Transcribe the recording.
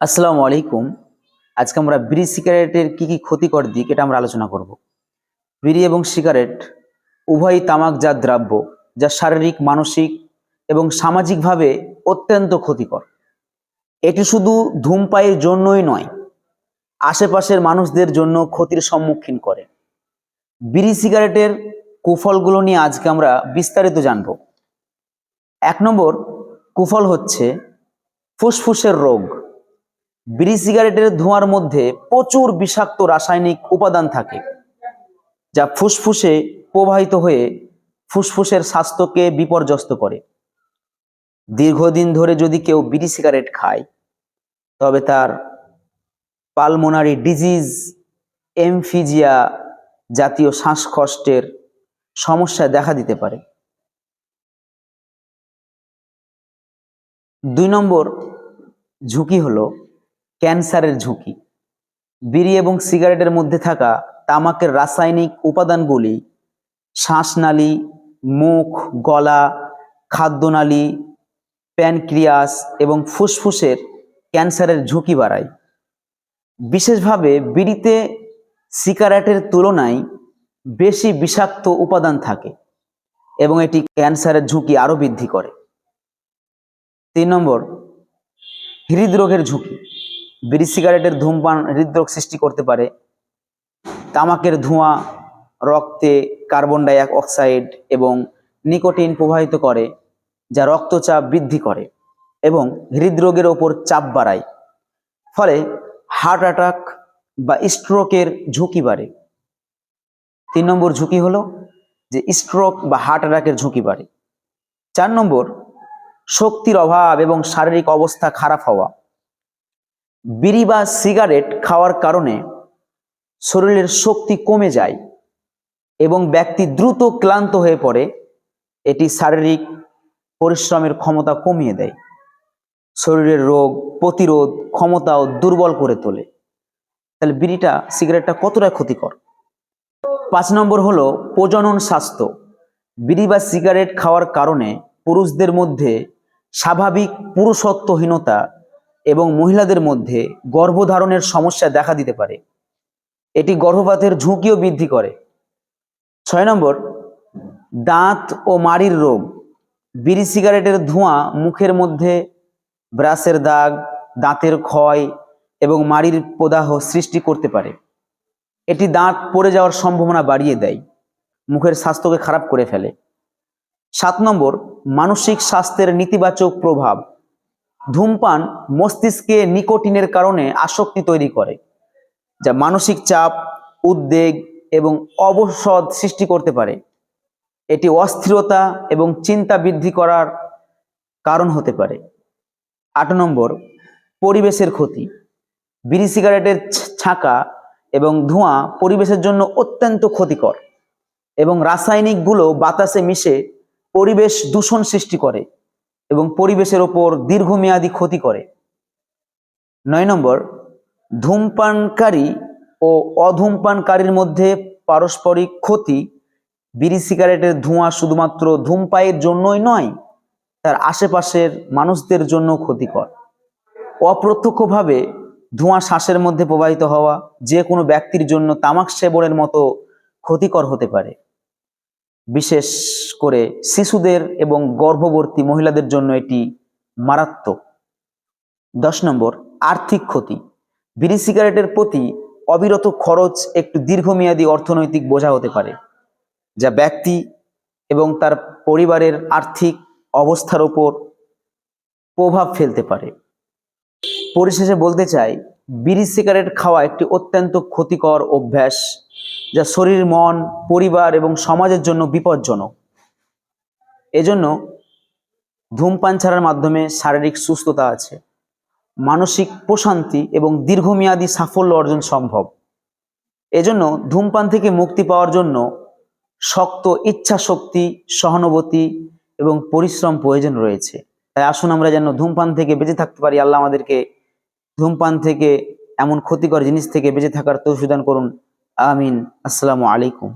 আসসালামু আলাইকুম। আজকে আমরা বিড়ি সিগারেটের কি কি ক্ষতিকর দিক এটা আমরা আলোচনা করব। বিড়ি এবং সিগারেট উভয়ই তামাকজাত দ্রব্য যা শারীরিক, মানসিক এবং সামাজিকভাবে অত্যন্ত ক্ষতিকর। এটি শুধু ধূমপায়ের জন্যই নয়, আশেপাশের মানুষদের জন্য ক্ষতির সম্মুখীন করে। বিড়ি সিগারেটের কুফলগুলো নিয়ে আজকে আমরা বিস্তারিত জানব। এক নম্বর কুফল হচ্ছে ফুসফুসের রোগ। বিড়ি সিগারেটের ধোঁয়ার মধ্যে প্রচুর বিষাক্ত রাসায়নিক উপাদান থাকে, যা ফুসফুসে প্রবাহিত হয়ে ফুসফুসের স্বাস্থ্যকে বিপর্যস্ত করে। দীর্ঘদিন ধরে যদি কেউ বিড়ি সিগারেট খায়, তবে তার পালমোনারি ডিজিজ, এমফিজিয়া জাতীয় শ্বাসকষ্টের সমস্যা দেখা দিতে পারে। দুই নম্বর ঝুঁকি হলো ক্যান্সারের ঝুঁকি। বিড়ি এবং সিগারেটের মধ্যে থাকা তামাকের রাসায়নিক উপাদানগুলি শ্বাসনালী, মুখ, গলা, খাদ্যনালী, প্যানক্রিয়াস এবং ফুসফুসের ক্যান্সারের ঝুঁকি বাড়ায়। বিশেষভাবে বিড়িতে সিগারেটের তুলনায় বেশি বিষাক্ত উপাদান থাকে এবং এটি ক্যান্সারের ঝুঁকি আরও বৃদ্ধি করে। তিন নম্বর, হৃদরোগের ঝুঁকি। বিড়ি সিগারেটের ধূমপান, হৃদরোগ সৃষ্টি করতে পারে। তামাকের ধোঁয়া, রক্তে কার্বন ডাই অক্সাইড এবং নিকোটিন প্রবাহিত করে, যা রক্তচাপ বৃদ্ধি করে এবং হৃদরোগের ওপর চাপ বাড়ায়। ফলে হার্ট অ্যাটাক বা স্ট্রোকের ঝুঁকি বাড়ে। তিন নম্বর ঝুঁকি হলো যে স্ট্রোক বা হার্ট অ্যাটাকের ঝুঁকি বাড়ে। চার নম্বর, শক্তির অভাব এবং শারীরিক অবস্থা খারাপ হওয়া। বিড়ি বা সিগারেট খাওয়ার কারণে শরীরের শক্তি কমে যায় এবং ব্যক্তি দ্রুত ক্লান্ত হয়ে পড়ে, এটি শারীরিক পরিশ্রমের ক্ষমতা কমিয়ে দেয়। শরীরের রোগ প্রতিরোধ ক্ষমতাও দুর্বল করে তোলে। তাহলে বিড়িটা, সিগারেটটা কতটা ক্ষতিকর? পাঁচ নম্বর হলো প্রজনন স্বাস্থ্য। বিড়ি বা সিগারেট খাওয়ার কারণে পুরুষদের মধ্যে স্বাভাবিক পুরুষত্বহীনতা এবং মহিলাদের মধ্যে গর্ভধারণের সমস্যা দেখা দিতে পারে। এটি গর্ভপাতের ঝুঁকিও বৃদ্ধি করে। ছয় নম্বর, দাঁত ও মাড়ির রোগ। বিড়ি সিগারেটের ধোঁয়া মুখের মধ্যে, ব্রাশের দাগ, দাঁতের ক্ষয় এবং মাড়ির প্রদাহ সৃষ্টি করতে পারে। এটি দাঁত পড়ে যাওয়ার সম্ভাবনা বাড়িয়ে দেয়, মুখের স্বাস্থ্যকে খারাপ করে ফেলে। সাত নম্বর, মানসিক স্বাস্থ্যের নেতিবাচক প্রভাব। ধূমপান মস্তিষ্কে নিকোটিনের কারণে আসক্তি তৈরি করে, যা মানসিক চাপ, উদ্বেগ এবং অবসদ সৃষ্টি করতে পারে। এটি অস্থিরতা এবং চিন্তা বৃদ্ধি করার কারণ হতে পারে। আট নম্বর, পরিবেশের ক্ষতি। বিড়ি সিগারেটের ছাঁকা এবং ধোঁয়া পরিবেশের জন্য অত্যন্ত ক্ষতিকর এবং রাসায়নিকগুলো বাতাসে মিশে পরিবেশ দূষণ সৃষ্টি করে। এবং পরিবেশের ওপর দীর্ঘমেয়াদী ক্ষতি করে। নয় নম্বর, ধূমপানকারী ও অধূমপানকারীর মধ্যে পারস্পরিক ক্ষতি, বিড়ি, সিগারেটের ধোঁয়া শুধুমাত্র ধূমপায়ের জন্যই নয়, তার আশেপাশের মানুষদের জন্য ক্ষতিকর। অপ্রত্যক্ষভাবে ধোঁয়া শ্বাসের মধ্যে প্রবাহিত হওয়া যে কোনো ব্যক্তির জন্য তামাক সেবনের মতো ক্ষতিকর হতে পারে। বিশেষ করে শিশুদের এবং গর্ভবতী মহিলাদের জন্য এটি মারাত্মক। দশ নম্বর, আর্থিক ক্ষতি। বিড়ি সিগারেটের প্রতি অবিরত খরচ একটু দীর্ঘমেয়াদী অর্থনৈতিক বোঝা হতে পারে, যা ব্যক্তি এবং তার পরিবারের আর্থিক অবস্থার ওপর প্রভাব ফেলতে পারে। পরিশেষে বলতে চাই বিড়ি সিগারেট খাওয়া একটি অত্যন্ত ক্ষতিকর অভ্যাস, যা শরীর, মন, পরিবার এবং সমাজের জন্য বিপজ্জনক। এজন্য ধূমপান ছাড়ার মাধ্যমে শারীরিক সুস্থতা আছে। মানসিক প্রশান্তি এবং দীর্ঘমেয়াদী সাফল্য অর্জন সম্ভব। এজন্য ধূমপান থেকে মুক্তি পাওয়ার জন্য শক্ত ইচ্ছা শক্তি সহানুভূতি এবং পরিশ্রম প্রয়োজন রয়েছে। তাই আসুন আমরা যেন ধূমপান থেকে বেঁচে থাকতে পারি। আল্লাহ আমাদেরকে ধূমপান থেকে এমন ক্ষতিকর জিনিস থেকে বেঁচে থাকার তৌসুদান করুন। আমিন। আসসালামু আলাইকুম।